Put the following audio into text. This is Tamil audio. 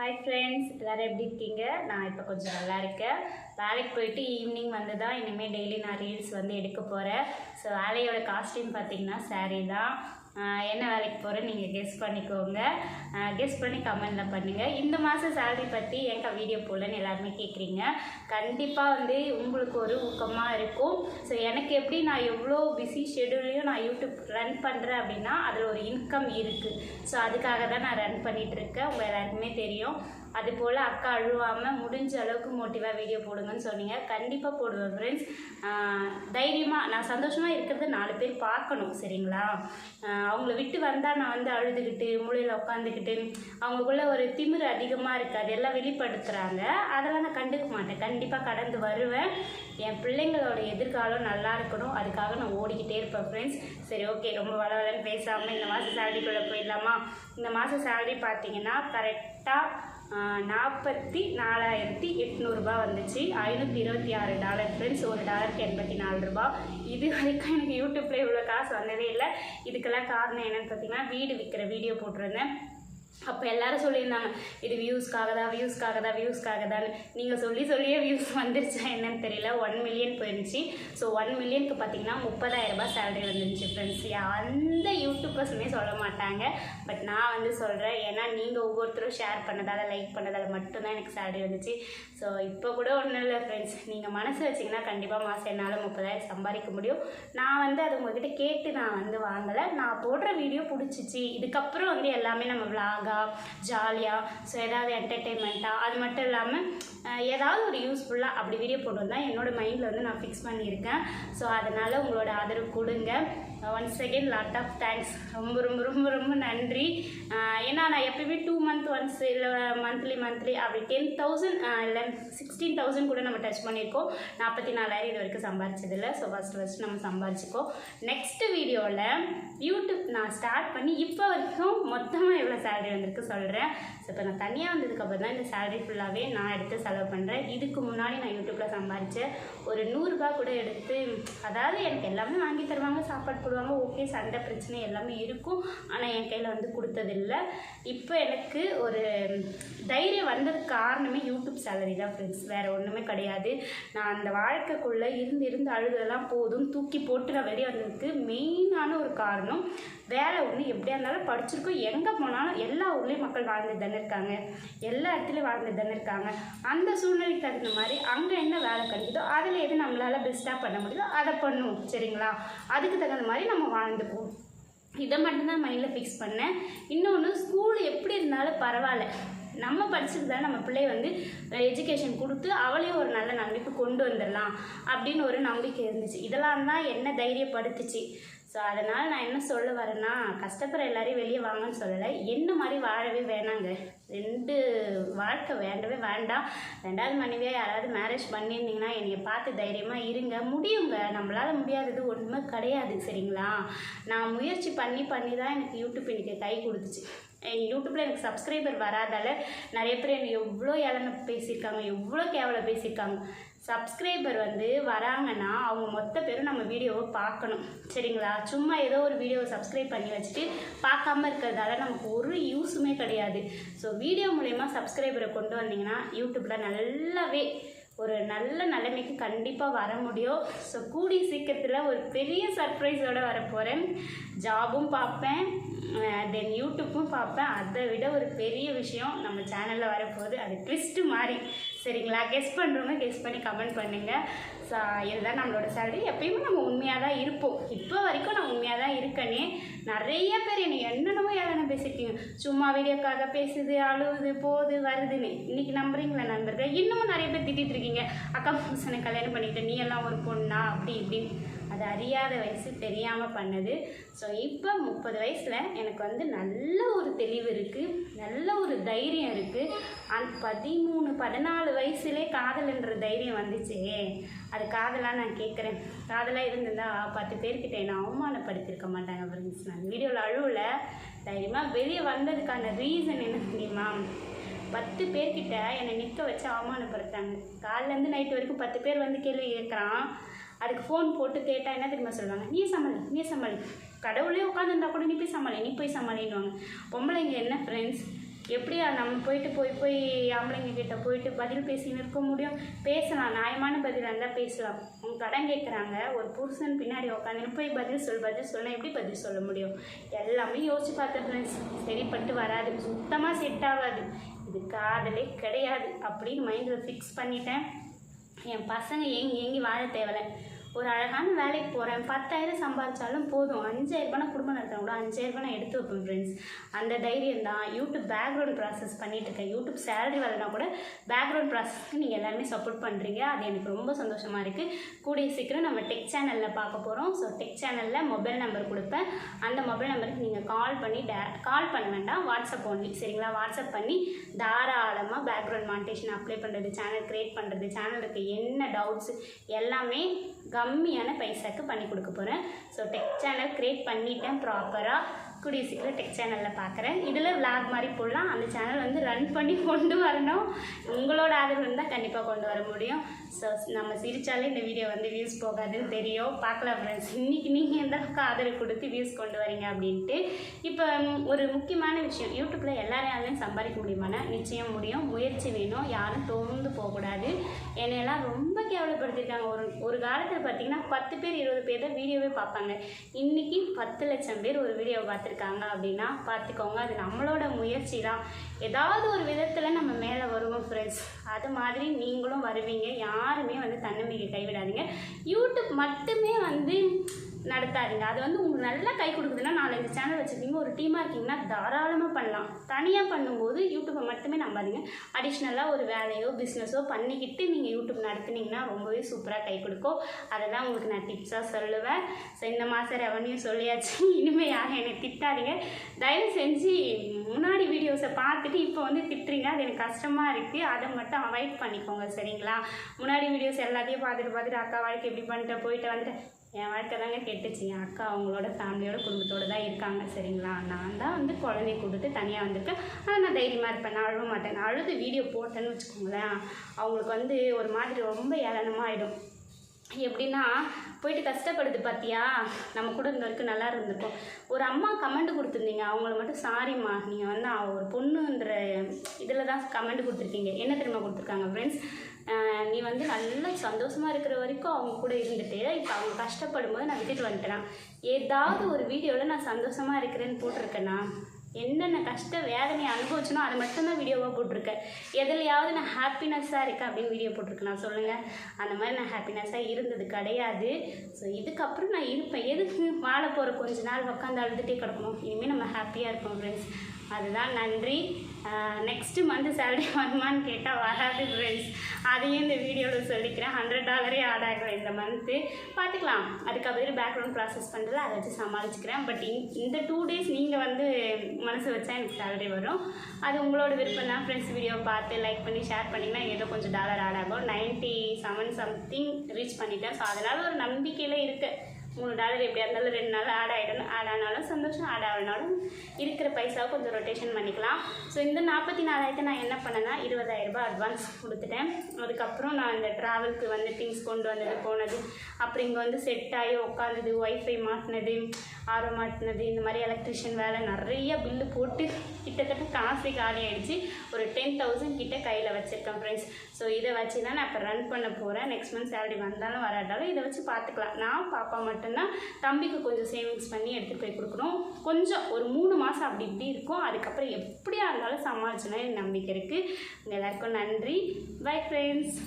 ஹாய் ஃப்ரெண்ட்ஸ் எல்லோரும் எப்படி இருக்கீங்க? நான் இப்போ கொஞ்சம் நல்லா இருக்கேன். வேலைக்கு போயிட்டு ஈவினிங் வந்து தான் இனிமேல் டெய்லி நான் ரீல்ஸ் வந்து எடுக்க போகிறேன் ஸோ வேலையோட காஸ்டியூம் பார்த்தீங்கன்னா சாரீ தான். என்ன வேலைக்கு போகிறேன் நீங்கள் கெஸ் பண்ணிக்கோங்க. கெஸ் பண்ணி கமெண்டில் பண்ணுங்கள் இந்த மாதம் சேலரி பற்றி ஏங்க வீடியோ போடலன்னு எல்லாருமே கேட்குறீங்க கண்டிப்பாக வந்து உங்களுக்கு ஒரு ஊக்கமாக இருக்கும். ஸோ எனக்கு எப்படி நான் எவ்வளோ பிஸி ஷெடியூலையும் நான் யூடியூப் ரன் பண்ணுறேன் அப்படின்னா அதில் ஒரு இன்கம் இருக்குது ஸோ அதுக்காக தான் நான் ரன் பண்ணிகிட்ருக்கேன் உங்கள் எல்லாருக்குமே தெரியும். அது போல் அக்கா அழுவாமல் முடிஞ்ச அளவுக்கு மோட்டிவாக வீடியோ போடுங்கன்னு சொன்னீங்க. கண்டிப்பாக போடுவேன் ஃப்ரெண்ட்ஸ் தைரியமாக நான் சந்தோஷமாக இருக்கிறத நாலு பேர் பார்க்கணும் சரிங்களா? அவங்கள விட்டு வந்தால் நான் வந்து அழுதுகிட்டு மூலையில் உட்காந்துக்கிட்டு அவங்களுக்குள்ள ஒரு திமிரு அதிகமாக இருக்குது அதெல்லாம் வெளிப்படுத்துகிறாங்க அதெல்லாம் நான் கண்டுக்க மாட்டேன். கண்டிப்பாக கடந்து வருவேன். என் பிள்ளைங்களோட எதிர்காலம் நல்லா இருக்கணும். அதுக்காக நான் ஓடிக்கிட்டே இருப்பேன் ஃப்ரெண்ட்ஸ் சரி ஓகே ரொம்ப வளவலன்னு பேசாமல் இந்த மாதம் சேலரிக்குள்ளே போயிடலாமா? இந்த மாதம் சேலரி பார்த்தீங்கன்னா கரெக்டாக நாற்பத்தி நாலாயிரத்தி எட்நூறுபா வந்துச்சு. ஐநூற்றி இருபத்தி ஆறு டாலர் ஃப்ரெண்ட்ஸ் ஒரு டாலருக்கு எண்பத்தி நாலு ரூபா. இது வரைக்கும் எனக்கு யூடியூப்பில் இவ்வளோ காசு வந்ததே இல்லை. இதுக்கெல்லாம் காரணம் என்னன்னு பார்த்தீங்கன்னா வீடு விற்கிற வீடியோ போட்டிருந்தேன். அப்போ எல்லாரும் சொல்லியிருந்தாங்க இது வியூஸ்க்காக தான் வியூஸ்க்காக தான் வியூஸ்க்காக தான் நீங்கள் சொல்லி சொல்லியே வியூஸ் வந்துருச்சா என்னன்னு தெரியல. ஒன் மில்லியன் போயிருந்துச்சு. ஸோ ஒன் மில்லியனுக்கு பார்த்தீங்கன்னா முப்பதாயிரரூபா சேலரி வந்துருந்துச்சு ஃப்ரெண்ட்ஸ் அந்த யூடியூபர்ஸுமே சொல்ல மாட்டாங்க. பட் நான் வந்து சொல்கிறேன் ஏன்னா நீங்கள் ஒவ்வொருத்தரும் ஷேர் பண்ணதால் லைக் பண்ணதால் மட்டும்தான் எனக்கு சேலரி வந்துச்சு. ஸோ இப்போ கூட ஒன்றும் இல்லை ஃப்ரெண்ட்ஸ் நீங்கள் மனசு வச்சிங்கன்னா கண்டிப்பாக மாதம் என்னால் முப்பதாயிரம் சம்பாதிக்க முடியும். நான் வந்து அது உங்ககிட்ட கேட்டு நான் வந்து வாங்கலை. நான் போடுற வீடியோ பிடிச்சிச்சு. இதுக்கப்புறம் வந்து எல்லாமே நம்ம விலாகாக ஜாலியாக ஸோ ஏதாவது என்டர்டெயின்மெண்ட்டாக அது மட்டும் இல்லாமல் ஏதாவது ஒரு யூஸ்ஃபுல்லாக அப்படி வீடியோ போட்டு தான் என்னோட மைண்டில் வந்து நான் ஃபிக்ஸ் பண்ணியிருக்கேன். ஸோ அதனால் உங்களோட ஆதரவு கொடுங்க. Once second lot of thanks ரொம்ப ரொம்ப ரொம்ப ரொம்ப நன்றி. Uh, ஏன்னா நான் எப்பயுமே டூ மந்த் ஒன்ஸ் இல்லை மந்த்லி மந்த்லி அப்படி டென் தௌசண்ட் இல்லை சிக்ஸ்டீன் தௌசண்ட் கூட நம்ம டச் பண்ணியிருக்கோம். நாற்பத்தி நாலாயிரம் இது வரைக்கும் சம்பாரிச்சதில்ல. ஸோ ஃபஸ்ட் ஃபஸ்ட் நம்ம சம்பாரிச்சிக்கோ நெக்ஸ்ட் வீடியோவில் யூடியூப் நான் ஸ்டார்ட் பண்ணி இப்போ வரைக்கும் மொத்தமாக எவ்வளோ சேலரி வந்திருக்கு சொல்கிறேன் ஸோ இப்போ நான் தனியாக வந்ததுக்கப்புறம் தான் இந்த சேலரி ஃபுல்லாகவே நான் எடுத்து செலவு பண்ணுறேன் இதுக்கு முன்னாடி நான் யூடியூப்பில் சம்பாரித்தேன் ஒரு நூறுரூபா கூட எடுத்து அதாவது எனக்கு எல்லாமே வாங்கி தருவாங்க சாப்பாடு சொல்லுவாங்க ஓகே சண்டை பிரச்சனை எல்லாமே இருக்கும். ஆனால் என் கையில் வந்து கொடுத்ததில்லை. இப்போ எனக்கு ஒரு தைரியம் வந்ததுக்கு காரணமே யூடியூப் சேலரி தான் ஃப்ரெண்ட்ஸ் வேறு ஒன்றுமே கிடையாது. நான் அந்த வாழ்க்கைக்குள்ளே இருந்து இருந்து அழுதெல்லாம் போதும். தூக்கி போட்டு நான் வெளியே வந்ததுக்கு மெயினான ஒரு காரணம் வேலை ஒன்று எப்படியா இருந்தாலும் படிச்சிருக்கோம். எங்கே போனாலும் எல்லா ஊர்லேயும் மக்கள் வாழ்ந்து தானே இருக்காங்க. எல்லா இடத்துலையும் வாழ்ந்து தானே இருக்காங்க. அந்த சூழ்நிலைக்கு தகுந்த மாதிரி அங்கே என்ன வேலை கிடைக்குதோ அதில் எது நம்மளால் பெஸ்ட்டாக பண்ண முடியுதோ அதை பண்ணுவோம். சரிங்களா? அதுக்கு தகுந்த மாதிரி நம்ம வாழ்ந்துக்குவோம். இதை மட்டும்தான் மைண்டில் ஃபிக்ஸ் பண்ணேன். இன்னொன்று ஸ்கூல் எப்படி இருந்தாலும் பரவாயில்ல. நம்ம படிச்சிருந்தாலும் தான் நம்ம பிள்ளை வந்து எஜுகேஷன் கொடுத்து அவளையும் ஒரு நல்ல நம்பிக்கை கொண்டு வந்துடலாம் அப்படின்னு ஒரு நம்பிக்கை இருந்துச்சு. இதெல்லாம் தான் என்ன தைரியப்படுத்துச்சு. ஸோ அதனால் நான் என்ன சொல்ல வரேன்னா கஷ்டப்படுற எல்லாரையும் வெளியே வாங்கன்னு சொல்லலை. என்ன மாதிரி வாழவே வேணாங்க. ரெண்டு வாழ்க்கை வேண்டவே வேண்டாம். ரெண்டாவது மனைவியாக யாராவது மேரேஜ் பண்ணியிருந்தீங்கன்னா என்னைய பார்த்து தைரியமாக இருங்க. முடியுங்க. நம்மளால் முடியாதது ஒன்றுமே கிடையாது சரிங்களா? நான் முயற்சி பண்ணி பண்ணி தான் எனக்கு யூடியூப் எனக்கு கை கொடுத்துச்சு. யூடியூப்பில் எனக்கு சப்ஸ்கிரைபர் வராதால நிறைய பேர் என்னை எவ்வளோ ஏளன பேசியிருக்காங்க எவ்வளோ கேவலம் பேசியிருக்காங்க. சப்ஸ்கிரைபர் வந்து வராங்கன்னா அவங்க மொத்த பேரும் நம்ம வீடியோவை பார்க்கணும். சரிங்களா? சும்மா ஏதோ ஒரு வீடியோவை சப்ஸ்கிரைப் பண்ணி வச்சுட்டு பார்க்காம இருக்கிறதால நமக்கு ஒரு யூஸுமே கிடையாது. ஸோ வீடியோ மூலயமா சப்ஸ்கிரைபரை கொண்டு வந்தீங்கன்னா யூடியூப்பில் நல்லாவே ஒரு நல்ல நிலைமைக்கு கண்டிப்பாக வர முடியும். ஸோ கூடி சீக்கிரத்தில் ஒரு பெரிய சர்ப்ரைஸோடு வரப்போகிறேன் ஜாபும் பார்ப்பேன். தென் யூடியூப்பும் பார்ப்பேன். அதை விட ஒரு பெரிய விஷயம் நம்ம சேனலில் வரப்போகுது. அது ட்விஸ்ட்டு மாதிரி சரிங்களா? கெஸ் பண்ணுறவங்க கெஸ் பண்ணி கமெண்ட் பண்ணுங்கள் ஸோ இதுதான் நம்மளோட சேலரி எப்பயுமே நம்ம உண்மையாக தான் இருப்போம். இப்போ வரைக்கும் நான் உண்மையாக தான் இருக்கனே. நிறைய பேர் என்னை என்னென்னமோ ஏழனை பேசியிருக்கீங்க. சும்மா வீடியோக்காக பேசுது அழுகுது போகுது வருதுன்னு. இன்றைக்கி நம்புறீங்களா நண்பர்கள்? இன்னமும் நிறைய பேர் திட்டிட்டு இருக்கீங்க. அக்கா புருஷனை கல்யாணம் பண்ணிக்கிட்ட நீ எல்லாம் ஒரு பொண்ணா? அப்படி இப்படின்னு. அது அறியாத வயசு தெரியாமல் பண்ணது. ஸோ இப்போ முப்பது வயசில் எனக்கு வந்து நல்ல ஒரு தெளிவு இருக்குது நல்ல ஒரு தைரியம் இருக்குது அந் பதிமூணு பதினாலு வயசுலே காதல்ன்ற தைரியம் வந்துச்சே. அது காதலாக நான் கேட்குறேன் காதலாக இருந்திருந்தா பத்து பேர்கிட்ட என்னை அவமானப்படுத்தியிருக்க மாட்டாங்க ஃப்ரெண்ட்ஸ் நான் வீடியோவில் அழுவில். தைரியமாக வெளியே வந்ததுக்கான ரீசன் என்ன தெரியுமா? பத்து பேர்கிட்ட என்னை நிற்க வச்சு அவமானப்படுத்துறாங்க. காலிலேருந்து நைட்டு வரைக்கும் பத்து பேர் வந்து கேள்வி கேட்குறான் அதுக்கு ஃபோன் போட்டு கேட்டால் என்ன தெரியுமா சொல்லுவாங்க? நீ சமாளி நீ சமாளி. கடவுளே உட்காந்துருந்தா கூட நீ போய் சமாளி நீ போய் சமாளின்னுவாங்க. பொம்பளைங்க என்ன ஃப்ரெண்ட்ஸ் எப்படியா நம்ம போயிட்டு போய் போய் ஆம்பளைங்க கிட்ட போயிட்டு பதில் பேசி இருக்க முடியும்? பேசலாம் நியாயமான பதில் இருந்தால் பேசலாம். அவங்க கடன் கேட்குறாங்க ஒரு புருஷன் பின்னாடி உட்காந்து போய் பதில் சொல் பதில் சொல்ல எப்படி பதில் சொல்ல முடியும்? எல்லாமே யோசிச்சு பார்த்தேன் ஃப்ரெண்ட்ஸ் சரிப்பட்டு வராது சுத்தமாக செட் ஆகாது. இது காதலே கிடையாது அப்படின்னு மைண்டில் ஃபிக்ஸ் பண்ணிட்டேன். என் பசங்க ஏங்கி ஏங்கி வாழ தேவையில்ல ஒரு அழகான வேலைக்கு போகிறேன் பத்தாயிரம் சம்பாதிச்சாலும் போதும். அஞ்சாயிரம் ரூபாய் குடும்பம் நடத்தினா கூட அஞ்சாயிரம் நான் எடுத்து வைப்பேன் ஃப்ரெண்ட்ஸ் அந்த தைரியம் தான். யூடியூப் பேக்ரவுண்ட் ப்ராசஸ் பண்ணிட்டு இருக்கேன். யூடியூப் சேலரி வரலனா கூட பேக்ரவுண்ட் ப்ராசஸ்க்கு நீங்கள் எல்லாருமே சப்போர்ட் பண்ணுறீங்க அது எனக்கு ரொம்ப சந்தோஷமாக இருக்குது கூடிய சீக்கிரம் நம்ம டெக் சேனலில் பார்க்க போகிறோம் ஸோ டெக் சேனலில் மொபைல் நம்பர் கொடுப்பேன். அந்த மொபைல் நம்பருக்கு நீங்கள் கால் பண்ணி டே கால் பண்ண வேண்டாம். வாட்ஸ்அப் ஒன்லி சரிங்களா? வாட்ஸ்அப் பண்ணி தாராளமாக பேக்ரவுண்ட் மானிட்டேஷன் அப்ளை பண்ணுறது சேனல் க்ரியேட் பண்ணுறது சேனலுக்கு என்ன டவுட்ஸ் எல்லாமே கம்மியான பைசாக்கு பண்ணி கொடுக்க போகிறேன் ஸோ டெக் சேனல் க்ரியேட் பண்ணிட்டேன் ப்ராப்பராக கூடிய சீக்கிரம் டெக் சேனலில் பார்க்குறேன் இதில் விளாக் மாதிரி போடலாம். அந்த சேனல் வந்து ரன் பண்ணி கொண்டு வரணும். உங்களோட ஆதரவு இருந்தால் கண்டிப்பாக கொண்டு வர முடியும். ஸோ நம்ம சிரித்தாலே இந்த வீடியோ வந்து வியூஸ் போகாதுன்னு தெரியும். பார்க்கலாம் ஃப்ரெண்ட்ஸ் இன்றைக்கி நீங்கள் எந்த அளவுக்கு ஆதரவு கொடுத்து வியூஸ் கொண்டு வரீங்க அப்படின்ட்டு. இப்போ ஒரு முக்கியமான விஷயம். யூடியூப்பில் எல்லாரையாலையும் சம்பாதிக்க முடியுமானா? நிச்சயம் முடியும். முயற்சி வேணும். யாரும் தோர்ந்து போகக்கூடாது. என்னையெல்லாம் ரொம்ப கேவலப்படுத்திருக்காங்க ஒரு ஒரு காலத்தில் பார்த்தீங்கன்னா பத்து பேர் இருபது பேர் தான் வீடியோவே பார்ப்பாங்க. இன்றைக்கி பத்து லட்சம் பேர் ஒரு வீடியோ பார்த்துருக்காங்க அப்படின்னா பார்த்துக்கோங்க. அது நம்மளோட முயற்சி தான் ஏதாவது ஒரு விதத்தில் நம்ம மேலே வருவோம் ஃப்ரெண்ட்ஸ் அது மாதிரி நீங்களும் வருவீங்க. யாருமே வந்து தன்னம்பிக்கை கைவிடாதீங்க. யூடியூப் மட்டுமே வந்து நடத்தாதீங்க. அது வந்து உங்களுக்கு நல்லா கை கொடுக்குதுன்னா நாலஞ்சு சேனல் வச்சுருக்கீங்க. ஒரு டீமாக இருக்கீங்கன்னா தாராளமாக பண்ணலாம். தனியாக பண்ணும்போது யூடியூப்பை மட்டுமே நம்பாதீங்க. அடிஷ்னலாக ஒரு வேலையோ பிஸ்னஸோ பண்ணிக்கிட்டு நீங்கள் யூடியூப் நடத்துனீங்கன்னா ரொம்பவே சூப்பராக கை கொடுக்கும். அதை தான் உங்களுக்கு நான் டிப்ஸாக சொல்லுவேன். ஸோ இந்த மாதம் ரெவன்யூ சொல்லியாச்சு. இனிமேல் யாரும் என்னை திட்டாதீங்க. தயவு செஞ்சு முன்னாடி வீடியோஸை பார்த்துட்டு இப்போ வந்து திட்டுறீங்க. அது எனக்கு கஷ்டமாக இருக்குது அதை மட்டும் அவாய்ட் பண்ணிக்கோங்க. சரிங்களா? முன்னாடி வீடியோஸ் எல்லாத்தையும் பார்த்துட்டு பார்த்துட்டு அக்கா வாழ்க்கை இப்படி பண்ணிட்டு போயிட்டு வந்துட்டு என் வாழ்க்கை தாங்க கெட்டுச்சு. என் அக்கா அவங்களோட ஃபேமிலியோட குடும்பத்தோடு தான் இருக்காங்க சரிங்களா? நான் தான் வந்து குழந்தைய கொடுத்து தனியாக வந்திருக்கேன். ஆனால் நான் தைரியமாக இருப்பேன். நான் அழுவ மாட்டேன். நான் அழுது வீடியோ போட்டேன்னு வச்சுக்கோங்களேன் அவங்களுக்கு வந்து ஒரு மாதிரி ரொம்ப ஏளனமாக ஆகிடும் எப்படின்னா போயிட்டு கஷ்டப்படுது பார்த்தியா நம்ம கூட இருந்த வரைக்கும் நல்லா இருந்திருக்கும். ஒரு அம்மா கமெண்ட் கொடுத்துருந்தீங்க. அவங்கள மட்டும் சாரிம்மா நீங்கள் வந்து ஒரு பொண்ணுன்ற இதில் தான் கமெண்ட் கொடுத்துருக்கீங்க. என்ன தெரியுமா கொடுத்துருக்காங்க ஃப்ரெண்ட்ஸ் நீ வந்து நல்லா சந்தோஷமாக இருக்கிற வரைக்கும் அவங்க கூட இருந்துட்டு இப்போ அவங்க கஷ்டப்படும் போது நான் விட்டுட்டு வந்துட்டேன்? ஏதாவது ஒரு வீடியோவில் நான் சந்தோஷமாக இருக்கிறேன்னு போட்டிருக்கேன்னா என்னென்ன கஷ்ட வேதனையை அனுபவிச்சனோ அதை மட்டும்தான் வீடியோவாக போட்டிருக்கேன். எதுலையாவது நான் ஹாப்பினஸ்ஸாக இருக்கேன் அப்படின்னு வீடியோ போட்டிருக்கேன்? சொல்லுங்கள் அந்த மாதிரி நான் ஹாப்பினஸ்ஸாக இருந்தது கிடையாது. ஸோ இதுக்கப்புறம் நான் இருப்பேன். எதுக்கு வாழ போகிற கொஞ்ச நாள் உட்காந்து அழுதுகிட்டே கிடக்கணும்? இனிமேல் நம்ம ஹாப்பியாக இருப்போம் ஃப்ரெண்ட்ஸ் அதுதான் நன்றி. நெக்ஸ்ட்டு மந்த் சேலரி வருமானு கேட்டால் வராது ஃப்ரெண்ட்ஸ் அதையும் இந்த வீடியோவில் சொல்லிக்கிறேன். ஹண்ட்ரட் டாலரே ஆட் ஆகலை இந்த மந்த்து பார்த்துக்கலாம் அதுக்கப்புறம் பேக்ரவுண்ட் ப்ராசஸ் பண்ணுறது அதை வச்சு சமாளிச்சுக்கிறேன். பட் இந்த டூ டேஸ் நீங்கள் வந்து மனசு வச்சா எனக்கு சேலரி வரும். அது உங்களோட விருப்பம் தான். ஃப்ரெண்ட்ஸ் வீடியோ பார்த்து லைக் பண்ணி ஷேர் பண்ணிங்கன்னா ஏதோ கொஞ்சம் டாலர் ஆட் ஆகும். நைன்ட்டி செவன் சம்திங் ரீச் பண்ணிட்டேன். ஸோ அதனால் ஒரு நம்பிக்கையில் இருக்குது மூணு டாலர் எப்படியா இருந்தாலும் ரெண்டு நாள் ஆட் ஆகிடணும் ஆட் ஆனாலும் சந்தோஷம் ஆட் ஆகினாலும் இருக்கிற பைசாவை கொஞ்சம் ரொட்டேஷன் பண்ணிக்கலாம். ஸோ இந்த நாற்பத்தி நாலாயிரத்தை நான் என்ன பண்ணேன்னா இருபதாயிரம் ரூபாய் அட்வான்ஸ் கொடுத்துட்டேன். அதுக்கப்புறம் நான் இந்த ட்ராவலுக்கு வந்து திங்ஸ் கொண்டு வந்தது போனது. அப்புறம் இங்கே வந்து செட் ஆகி உட்காந்தது ஒய்ஃபை மாட்டினது ஆரோ மாட்டினது இந்த மாதிரி எலக்ட்ரிஷியன் வேலை நிறைய பில்லு போட்டு கிட்டத்தட்ட காசு காலி ஆகிடுச்சு ஒரு டென் தௌசண்ட் கிட்ட கையில் வச்சுருக்கேன் ஃப்ரெண்ட்ஸ் ஸோ இதை வச்சு தான் நான் இப்போ ரன் பண்ண போகிறேன் நெக்ஸ்ட் மந்த் சேலரி வந்தாலும் வராட்டாலும் இதை வச்சு பார்த்துக்கலாம். நான் பாப்பா மட்டும்தான் தம்பிக்கு கொஞ்சம் சேவிங்ஸ் பண்ணி எடுத்துகிட்டு போய் கொடுக்கணும். கொஞ்சம் ஒரு மூணு மாதம் அப்படி இப்படி இருக்கும். அதுக்கப்புறம் எப்படியா இருந்தாலும் சமாளிச்சுனா எனக்கு நம்பிக்கை இருக்குது உங்கள் எல்லாருக்கும் நன்றி. Bye friends